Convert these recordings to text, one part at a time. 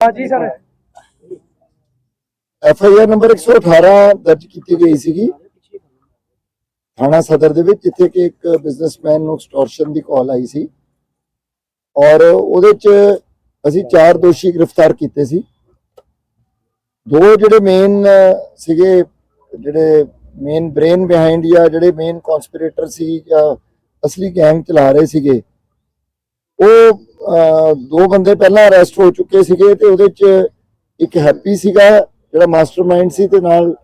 ਹਾਂਜੀ, sir. F I R number 118 ਦਰਜ ਕੀਤੀ ਗਈ ਸੀਗੀ। ਥਾਣਾ ਸਦਰ ਦੇ ਵਿੱਚ, ਜਿੱਥੇ ਕਿ ਇੱਕ ਬਿਜ਼ਨਸਮੈਨ ਨੂੰ ਐਕਸਟੋਰਸ਼ਨ ਦੀ ਕਾਲ ਆਈ ਸੀ। ਔਰ ਉਹਦੇ ਚ ਅਸੀਂ ਚਾਰ ਦੋਸ਼ੀ ਗ੍ਰਿਫਤਾਰ ਕੀਤੇ ਸੀ। ਦੋ ਜਿਹੜੇ ਮੇਨ ਸੀਗੇ, ਜਿਹੜੇ ਮੇਨ ਬ੍ਰੇਨ ਬਿਹਾਈਂਡ ਜਾਂ ਜਿਹੜੇ ਮੇਨ ਕਨਸਪੀਰੇਟਰ ਸੀ ਜਾਂ ਅਸਲੀ ਗੈਂਗ ਚਲਾ ਰਹੇ ਸੀਗੇ ਉਹ ਦੋ ਬੰਦੇ ਪਹਿਲਾਂ ਅਰੈਸਟ ਹੋ ਚੁੱਕੇ ਸੀਗੇ ਤੇ ਉਹਦੇ ਚ ਇੱਕ ਹੈਪੀ ਸੀਗਾ, ਜਿਹੜਾ ਮਾਸਟਰਮਾਈਂਡ ਸੀ ਤੇ ਨਾਲ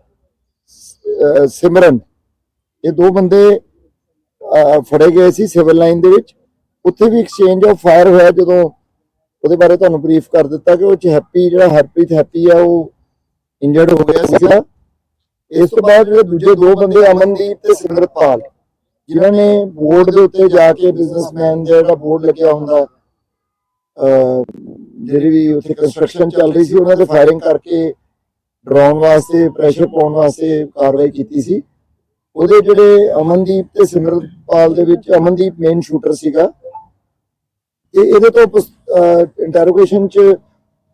ਸਿਮਰਨ। ਇਹ ਦੋ ਬੰਦੇ ਫੜੇ ਗਏ ਸੀ ਸਿਵਲ ਲਾਈਨ ਦੇ ਵਿੱਚ। ਉੱਥੇ ਵੀ ਐਕਸਚੇਂਜ ਆਫ ਫਾਇਰ ਹੋਇਆ ਜਦੋਂ ਉਹਦੇ ਬਾਰੇ ਤੁਹਾਨੂੰ ਬਰੀਫ ਕਰ ਦਿੱਤਾ ਕਿ ਉਹ ਚ ਹੈਪੀ, ਜਿਹੜਾ ਹਰਪ੍ਰੀਤ ਹੈਪੀ ਆ, ਉਹ ਇੰਜਰਡ ਹੋ ਗਿਆ ਸੀਗਾ। ਇਸ ਤੋਂ ਬਾਅਦ ਜਿਹੜੇ ਦੂਜੇ ਦੋ ਬੰਦੇ ਅਮਨਦੀਪ ਤੇ ਸਿਮਰਤਪਾਲ ਜਿਨ੍ਹਾਂ ਨੇ ਬੋਰਡ ਦੇ ਉੱਤੇ ਜਾ ਕੇ ਬਿਜ਼ਨਸਮੈਨ ਜਿਹੜਾ ਬੋਰਡ ਲੱਗਿਆ ਹੁੰਦਾ ਜਿਹੜੀ ਵੀ ਉੱਥੇ ਕੰਸਟਰਕਸ਼ਨ ਚੱਲ ਰਹੀ ਸੀ, ਉਹਨਾਂ ਤੇ ਫਾਇਰਿੰਗ ਕਰਕੇ ਡਰਾਉਣ ਵਾਸਤੇ ਪ੍ਰੈਸ਼ਰ ਪਾਉਣ ਵਾਸਤੇ ਕਾਰਵਾਈ ਕੀਤੀ ਸੀ। ਉਹਦੇ ਜਿਹੜੇ ਅਮਨਦੀਪ ਤੇ ਸਿਮਰਤਪਾਲ ਦੇ ਵਿੱਚ ਅਮਨਦੀਪ ਮੇਨ ਸ਼ੂਟਰ ਸੀਗਾ। ਤੇ ਇਹਦੇ ਤੋਂ ਇੰਟਰੋਗੇਸ਼ਨ ਚ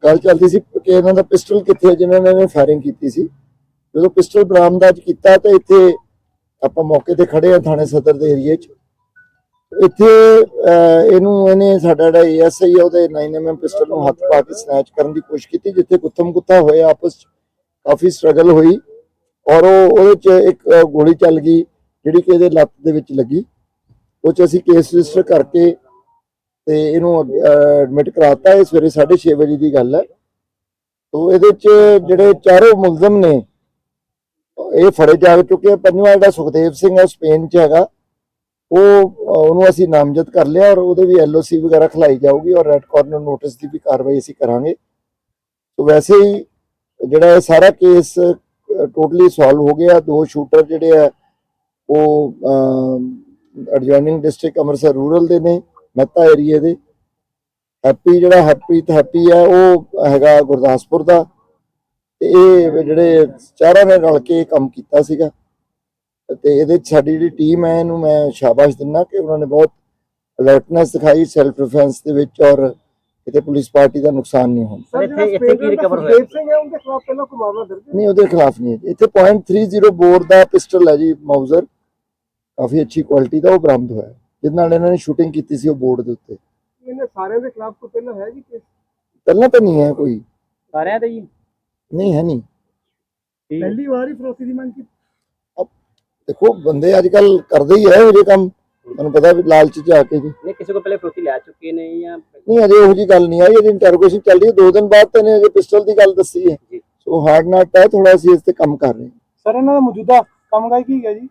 ਗੱਲ ਚੱਲਦੀ ਸੀ ਕਿ ਇਹਨਾਂ ਦਾ ਪਿਸਟਲ ਕਿੱਥੇ ਹੈ ਜਿਨ੍ਹਾਂ ਨੇ ਫਾਇਰਿੰਗ ਕੀਤੀ ਸੀ। ਜਦੋਂ ਪਿਸਟਲ ਬਰਾਮਦਾਜ ਕੀਤਾ ਤਾਂ ਇੱਥੇ ਆਪਾਂ ਮੌਕੇ ਤੇ ਖੜੇ ਆ ਥਾਣੇ ਸਦਰ ਦੇ ਏਰੀਏ 'ਚ। ਇੱਥੇ ਇਹਨੂੰ, ਇਹਨੇ ਸਾਡਾ ਜਿਹੜਾ ਏਐਸਆਈ ਆ, ਉਹਦੇ 9mm ਪਿਸਟਲ ਨੂੰ ਹੱਥ ਪਾ ਕੇ ਸਨੈਚ ਕਰਨ ਦੀ ਕੋਸ਼ਿਸ਼ ਕੀਤੀ, ਜਿੱਥੇ ਗੁੱਥਮ ਗੁੱਥਾ ਹੋਇਆ ਆਪਸ 'ਚ। ਕਾਫੀ ਸਟਰਗਲ ਹੋਈ ਔਰ ਉਹ, ਉਹਦੇ 'ਚ ਇੱਕ ਗੋਲੀ ਚੱਲ ਗਈ, ਜਿਹੜੀ ਕਿ ਇਹਦੇ ਲੱਤ ਦੇ ਵਿੱਚ ਲੱਗੀ। ਉਹ 'ਚ ਅਸੀਂ ਕੇਸ ਰਜਿਸਟਰ ਕਰਕੇ ਤੇ ਇਹਨੂੰ ਐਡਮਿਟ ਕਰਾਤਾ। ਇਹ ਸਵੇਰੇ 6:30 ਵਜੇ ਦੀ ਗੱਲ ਹੈ। ਤੋਂ ਇਹਦੇ 'ਚ ਜਿਹੜੇ ਚਾਰੋਂ ਮੁਲਜ਼ਮ ਨੇ ਇਹ ਫੜੇ ਜਾ ਚੁੱਕੇ ਪੰਜਵਾਂ ਜਿਹੜਾ ਸੁਖਦੇਵ ਸਿੰਘ ਹੈ ਸਪੇਨ 'ਚ ਹੈਗਾ। ਉਹ ਉਹਨੂੰ ਅਸੀਂ ਨਾਮਜ਼ਦ ਕਰ ਲਿਆ ਔਰ ਉਹਦੇ ਵੀ ਐਲਓਸੀ ਵਗੈਰਾ ਖਲਾਈ ਜਾਊਗੀ ਔਰ ਰੈੱਡ ਕਾਰਨਰ ਨੋਟਿਸ ਦੀ ਵੀ ਕਾਰਵਾਈ ਅਸੀਂ ਕਰਾਂਗੇ। ਸੋ ਵੈਸੇ ਹੀ ਜਿਹੜਾ ਇਹ ਸਾਰਾ ਕੇਸ ਟੋਟਲੀ ਸੋਲਵ ਹੋ ਗਿਆ। ਦੋ ਸ਼ੂਟਰ ਜਿਹੜੇ ਆ, ਉਹ ਐਡਜੋਇਨਿੰਗ ਡਿਸਟ੍ਰਿਕਟ ਅੰਮ੍ਰਿਤਸਰ ਰੂਰਲ ਦੇ ਨੇ ਮਹਿਤਾ ਏਰੀਏ ਦੇ। ਹੈਪੀ ਜਿਹੜਾ ਹੈਪੀ ਤੇ ਹੈਪੀ ਆ, ਉਹ ਹੈਗਾ ਗੁਰਦਾਸਪੁਰ ਦਾ। ਤੇ ਇਹ ਜਿਹੜੇ ਚਾਰਾਂ ਨੇ ਰਲ ਕੇ ਇਹ ਕੰਮ ਕੀਤਾ ਸੀਗਾ। ਤੇ ਇਹਦੇ 'ਚ ਸਾਡੀ ਜਿਹੜੀ ਟੀਮ ਹੈ ਇਹਨੂੰ ਮੈਂ ਸ਼ਾਬਾਸ਼ ਦਿੰਦਾ ਕਿ ਉਹਨਾਂ ਨੇ ਬਹੁਤ ਅਲਰਟਨੈਸ ਦਿਖਾਈ ਸੈਲਫ ਡਿਫੈਂਸ ਦੇ ਵਿੱਚ ਔਰ ਕਿਤੇ ਪੁਲਿਸ ਪਾਰਟੀ ਦਾ ਨੁਕਸਾਨ ਨਹੀਂ ਹੋਣਾ। ਸਰ ਇੱਥੇ- ਇੱਥੇ ਕੀ ਰਿਕਵਰ ਹੋਇਆ? ਹੋਇਆ ਸਿੰਘ ਹੈ ਉਹਦੇ ਖਿਲਾਫ ਪਹਿਲਾਂ ਕੋਈ ਮਾਮਲਾ ਦਰਜ ਹੈ? ਨਹੀਂ ਉਹਦੇ ਖਿਲਾਫ ਨਹੀਂ। ਇੱਥੇ .30 ਬੋਰ ਦਾ ਪਿਸਟਲ ਹੈ ਜੀ ਮਾਊਜ਼ਰ ਕਾਫੀ ਅੱਛੀ ਕੁਆਲਿਟੀ ਦਾ ਉਹ ਬਰਾਮਦ ਹੋਇਆ। ਜਿਹਦੇ ਨਾਲ ਇਹਨਾਂ ਨੇ ਸ਼ੂਟਿੰਗ ਕੀਤੀ ਸੀ ਉਹ ਬੋਰਡ ਦੇ ਉੱਤੇ। ਇਹਨੇ ਸਾਰਿਆਂ ਦੇ ਖਿਲਾਫ ਕੋਈ ਪਹਿਲਾਂ ਹੈ ਜੀ ਕੇਸ ਪਹਿਲਾਂ ਤਾਂ ਨਹੀਂ ਹੈ ਕੋਈ। ਸਾਰਿਆਂ ਤੇ ਜੀ। ਨਹੀਂ ਹੈ ਨਹੀਂ। ਪਹਿਲੀ ਵਾਰ ਹੀ ਫਰੋਤੀ ਦੀ ਮੰਗ ਕੀਤੀ। ਦੇਖੋ ਬੰਦੇ ਅੱਜ ਕੱਲ ਕਰਦੇ ਹੀ ਹੈ ਇਹ ਕੰਮ। ਤੁਹਾਨੂੰ ਪਤਾ ਵੀ ਲਾਲਚ ਚ ਆ ਕੇ ਜੀ। ਨਹੀਂ ਕਿਸੇ ਕੋ ਪਹਿਲੇ ਫਰੋਤੀ ਲੈ ਚੁੱਕੇ ਨੇ ਜਾਂ ਨਹੀਂ ਅਜੇ ਉਹੋ ਜੀ ਗੱਲ ਨਹੀਂ ਆਈ। ਇਹਦੀ ਇੰਟਰੋਗੇਸ਼ਨ ਚੱਲ ਰਹੀ ਹੈ। ਦੋ ਦਿਨ ਬਾਅਦ ਤਾਂ ਇਹਨੇ ਅਜੇ ਪਿਸਟਲ ਦੀ ਗੱਲ ਦੱਸੀ ਹੈ। ਜੀ। ਸੋ ਹਾਰਡ ਨਾਟ ਹੈ ਥੋੜਾ ਅਸੀਂ ਇਸ ਤੇ ਕੰਮ ਕਰ ਰਹੇ ਸਰ ਇਹਨਾਂ ਦਾ ਮੌਜੂਦਾ ਕੰਮਕਾਜ ਕੀ ਹੈ ਜੀ?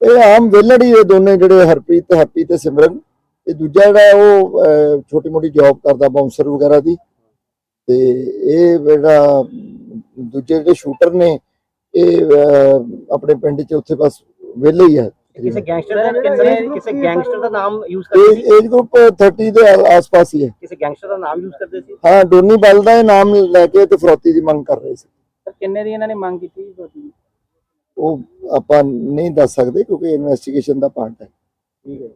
ਇਹ ਆਮ ਵਿਹਲੜ ਹੀ ਇਹ ਦੋਨੇ ਜਿਹੜੇ ਹਰਪ੍ਰੀਤ ਹੈਪੀ ਤੇ ਸਿਮਰਨ। ਤੇ ਦੂਜਾ ਜਿਹੜਾ ਉਹ ਛੋਟੀ ਮੋਟੀ ਜੌਬ ਕਰਦਾ ਬਾਉਂਸਰ ਵਗੈਰਾ ਦੀ। ਤੇ ਇਹ ਜਿਹੜਾ ਦੂਜੇ ਜਿਹੜੇ ਸ਼ੂਟਰ ਨੇ ਇਹ ਆਪਣੇ ਪਿੰਡ 'ਚ ਉੱਥੇ ਬਸ ਵਿਹਲੇ ਹੀ ਹੈ ਕਿਸੇ ਗੈਂਗਸਟਰ ਦਾ ਕਿਸੇ ਕਿਸੇ ਗੈਂਗਸਟਰ ਦਾ ਨਾਮ ਯੂਜ਼ ਕਰਦੇ ਸੀ? ਏਜ ਗਰੁੱਪ 30 ਦੇ ਆਸ-ਪਾਸ ਹੀ ਹੈ। ਕਿਸੇ ਗੈਂਗਸਟਰ ਦਾ ਨਾਮ ਯੂਜ਼ ਕਰਦੇ ਸੀ? ਹਾਂ ਡੋਨੀ ਬਲ ਦਾ ਇਹ ਨਾਮ ਲੈ ਕੇ ਤੇ ਫਰੋਤੀ ਦੀ ਮੰਗ ਕਰ ਰਹੇ ਸੀ। ਸਰ ਕਿੰਨੇ ਦੀ ਇਹਨਾਂ ਨੇ ਮੰਗ ਕੀਤੀ ਸੀ ਫਰੋਤੀ ਦੀ? ਉਹ ਆਪਾਂ ਨਹੀਂ ਦੱਸ ਸਕਦੇ ਕਿਉਂਕਿ ਇਨਵੈਸਟੀਗੇਸ਼ਨ ਦਾ ਪਾਰਟ ਹੈ। ਠੀਕ ਹੈ।